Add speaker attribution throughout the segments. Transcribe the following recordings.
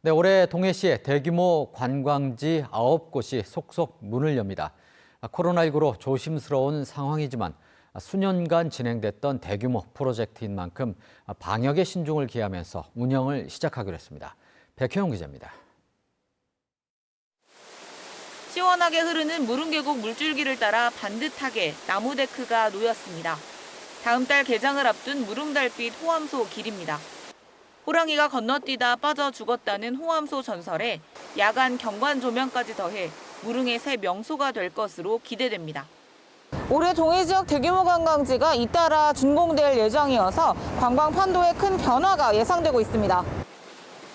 Speaker 1: 네, 올해 동해시에 대규모 관광지 9곳이 속속 문을 엽니다. 코로나19로 조심스러운 상황이지만 수년간 진행됐던 대규모 프로젝트인 만큼 방역에 신중을 기하면서 운영을 시작하기로 했습니다. 백혜영 기자입니다.
Speaker 2: 시원하게 흐르는 무릉계곡 물줄기를 따라 반듯하게 나무 데크가 놓였습니다. 다음 달 개장을 앞둔 무릉달빛 호암소 길입니다. 호랑이가 건너뛰다 빠져 죽었다는 호암소 전설에 야간 경관 조명까지 더해 무릉의 새 명소가 될 것으로 기대됩니다. 올해 동해 지역 대규모 관광지가 잇따라 준공될 예정이어서 관광 판도에 큰 변화가 예상되고 있습니다.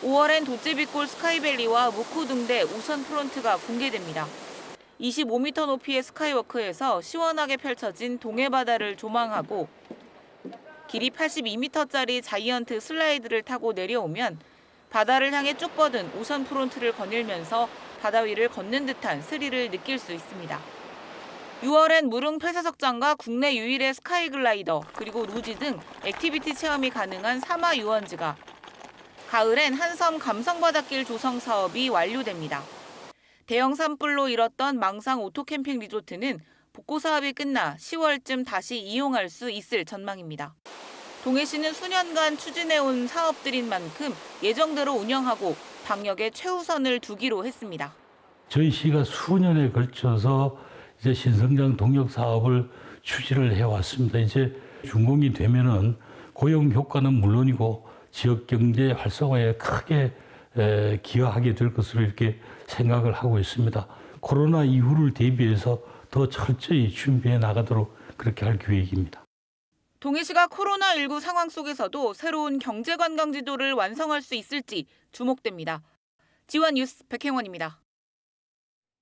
Speaker 2: 5월엔 도제비골 스카이밸리와 무쿠둥대 우선 프론트가 공개됩니다. 25m 높이의 스카이워크에서 시원하게 펼쳐진 동해 바다를 조망하고 길이 82m짜리 자이언트 슬라이드를 타고 내려오면 바다를 향해 쭉 뻗은 오션 프론트를 거닐면서 바다 위를 걷는 듯한 스릴을 느낄 수 있습니다. 6월엔 무릉 폐사석장과 국내 유일의 스카이 글라이더 그리고 루지 등 액티비티 체험이 가능한 사마 유원지가 가을엔 한섬 감성바닷길 조성 사업이 완료됩니다. 대형 산불로 잃었던 망상 오토캠핑 리조트는 복구 사업이 끝나 10월쯤 다시 이용할 수 있을 전망입니다. 동해시는 수년간 추진해온 사업들인 만큼 예정대로 운영하고 방역에 최우선을 두기로 했습니다.
Speaker 3: 저희 시가 수년에 걸쳐서 이제 신성장 동력 사업을 추진을 해왔습니다. 이제 준공이 되면은 고용 효과는 물론이고 지역 경제 활성화에 크게 에, 기여하게 될 것으로 이렇게 생각을 하고 있습니다. 코로나 이후를 대비해서 더 철저히 준비해 나가도록 그렇게 할 계획입니다.
Speaker 2: 동해시가 코로나19 상황 속에서도 새로운 경제관광 지도를 완성할 수 있을지 주목됩니다. 지원 뉴스 백행원입니다.